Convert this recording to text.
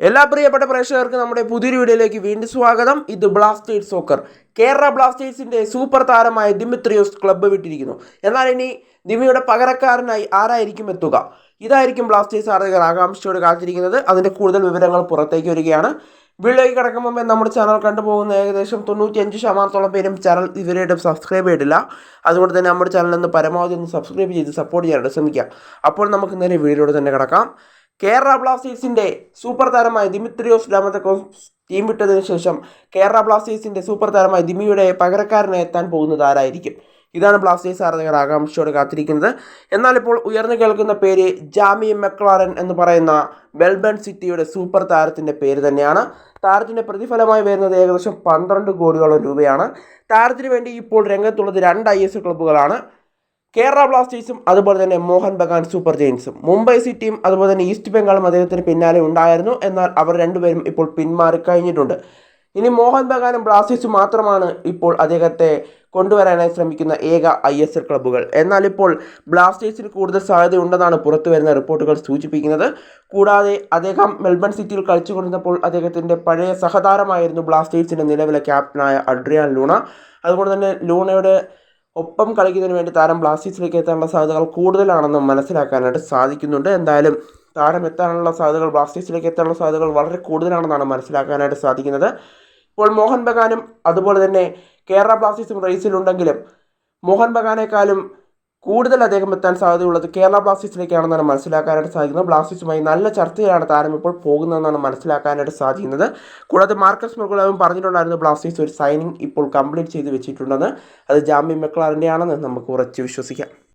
എല്ലാ പ്രിയപ്പെട്ട പ്രേക്ഷകർക്കും നമ്മുടെ പുതിയൊരു വീഡിയോയിലേക്ക് വീണ്ടും സ്വാഗതം. ഇത് ബ്ലാസ്റ്റേഴ്സ് സോക്കർ. കേരള ബ്ലാസ്റ്റേഴ്സിന്റെ സൂപ്പർ താരമായ ദിമിത്രിയോസ് ക്ലബ്ബ് വിട്ടിരിക്കുന്നു. എന്നാൽ ഇനി ദിമിയുടെ പകരക്കാരനായി ആരായിരിക്കും എത്തുക? ഇതായിരിക്കും ബ്ലാസ്റ്റേഴ്സ് ആരാധകർ ആകാംക്ഷയോട് കാത്തിരിക്കുന്നത്. അതിന്റെ കൂടുതൽ വിവരങ്ങൾ പുറത്തേക്ക് വരികയാണ്. വീഡിയോയ്ക്ക് കിടക്കും മുമ്പേ നമ്മുടെ ചാനൽ കണ്ടുപോകുന്ന ഏകദേശം തൊണ്ണൂറ്റിയഞ്ച് ശതമാനത്തോളം പേരും ചാനൽ ഇവരായിട്ടും സബ്സ്ക്രൈബ് ചെയ്തിട്ടില്ല. അതുകൊണ്ട് തന്നെ നമ്മുടെ ചാനൽ ഒന്ന് പരമാവധി ഒന്ന് സബ്സ്ക്രൈബ് ചെയ്ത് സപ്പോർട്ട് ചെയ്യാനായിട്ട് ശ്രമിക്കുക. അപ്പോൾ നമുക്ക് നേരെ വീഡിയോയോട് തന്നെ കിടക്കാം. കേരള ബ്ലാസ്റ്റേഴ്സിന്റെ സൂപ്പർ താരമായ ദിമിത്രിയോസ് ഡാമത്തക്കോസ് ടീം വിട്ടതിന് ശേഷം കേരള ബ്ലാസ്റ്റേഴ്സിന്റെ സൂപ്പർ താരമായ ദിമിയുടെ പകരക്കാരനെ എത്താൻ പോകുന്നത് ആരായിരിക്കും? ഇതാണ് ബ്ലാസ്റ്റേഴ്സ് ആരാധകർ ആകാംക്ഷയോടെ കാത്തിരിക്കുന്നത്. എന്നാൽ ഇപ്പോൾ ഉയർന്നു കേൾക്കുന്ന പേര് ജാമി മെക്ലാറൻ എന്ന് പറയുന്ന മെൽബൺ സിറ്റിയുടെ സൂപ്പർ താരത്തിന്റെ പേര് തന്നെയാണ്. താരത്തിന്റെ പ്രതിഫലമായി വരുന്നത് ഏകദേശം പന്ത്രണ്ട് കോടിയോളം രൂപയാണ്. താരത്തിന് വേണ്ടി ഇപ്പോൾ രംഗത്തുള്ളത് രണ്ട് ഐ എസ് ക്ലബ്ബുകളാണ്. കേരള ബ്ലാസ്റ്റേഴ്സും അതുപോലെ തന്നെ മോഹൻ ബഗാൻ സൂപ്പർ ജെയിൻസും. മുംബൈ സിറ്റിയും അതുപോലെ തന്നെ ഈസ്റ്റ് ബംഗാളും അദ്ദേഹത്തിന് പിന്നാലെ ഉണ്ടായിരുന്നു. എന്നാൽ അവർ രണ്ടുപേരും ഇപ്പോൾ പിന്മാറി കഴിഞ്ഞിട്ടുണ്ട്. ഇനി മോഹൻ ബഗാനും ബ്ലാസ്റ്റേഴ്സും മാത്രമാണ് ഇപ്പോൾ അദ്ദേഹത്തെ കൊണ്ടുവരാനായി ശ്രമിക്കുന്ന ഏക ഐ എസ് എൽ ക്ലബ്ബുകൾ. എന്നാൽ ഇപ്പോൾ ബ്ലാസ്റ്റേഴ്സിന് കൂടുതൽ സാധ്യതയുണ്ടെന്നാണ് പുറത്തു വരുന്ന റിപ്പോർട്ടുകൾ സൂചിപ്പിക്കുന്നത്. കൂടാതെ അദ്ദേഹം മെൽബൺ സിറ്റിയിൽ കളിച്ചുകൊണ്ടിരുന്നപ്പോൾ അദ്ദേഹത്തിന്റെ പഴയ സഹതാരമായിരുന്നു ബ്ലാസ്റ്റേഴ്സിന്റെ നിലവിലെ ക്യാപ്റ്റനായ അഡ്രിയാൻ ലൂണ. അതുകൊണ്ട് തന്നെ ലൂണയുടെ ഒപ്പം കളിക്കുന്നതിന് വേണ്ടി താരം ബ്ലാസ്റ്റേഴ്സിലേക്ക് എത്താനുള്ള സാധ്യതകൾ കൂടുതലാണെന്ന് മനസ്സിലാക്കാനായിട്ട് സാധിക്കുന്നുണ്ട്. എന്തായാലും താരം എത്താനുള്ള സാധ്യതകൾ ബ്ലാസ്റ്റേഴ്സിലേക്ക് എത്താനുള്ള സാധ്യതകൾ വളരെ കൂടുതലാണെന്നാണ് മനസ്സിലാക്കാനായിട്ട് സാധിക്കുന്നത്. ഇപ്പോൾ മോഹൻ ബഗാനും അതുപോലെ തന്നെ കേരള ബ്ലാസ്റ്റേഴ്സും റേസിലുണ്ടെങ്കിലും മോഹൻ ബഗാനേക്കാളും കൂടുതൽ അദ്ദേഹം എത്താൻ സാധ്യതയുള്ളത് കേരള ബ്ലാസ്റ്റേഴ്സിലേക്കാണെന്നാണ് മനസ്സിലാക്കാനായിട്ട് സാധിക്കുന്നത്. ബ്ലാസ്റ്റേഴ്സുമായി നല്ല ചർച്ചയിലാണ് താരം ഇപ്പോൾ പോകുന്നതെന്നാണ് മനസ്സിലാക്കാനായിട്ട് സാധിക്കുന്നത്. കൂടാതെ മാർക്കസ് മെർഗുലാവും പറഞ്ഞിട്ടുണ്ടായിരുന്നു ബ്ലാസ്റ്റേഴ്സ് ഒരു സൈനിങ് ഇപ്പോൾ കംപ്ലീറ്റ് ചെയ്ത് വെച്ചിട്ടുണ്ടെന്ന്. അത് ജാമ്യം മെക്ലാറിന്റെ ആണെന്ന് നമുക്ക് ഉറച്ചു വിശ്വസിക്കാം.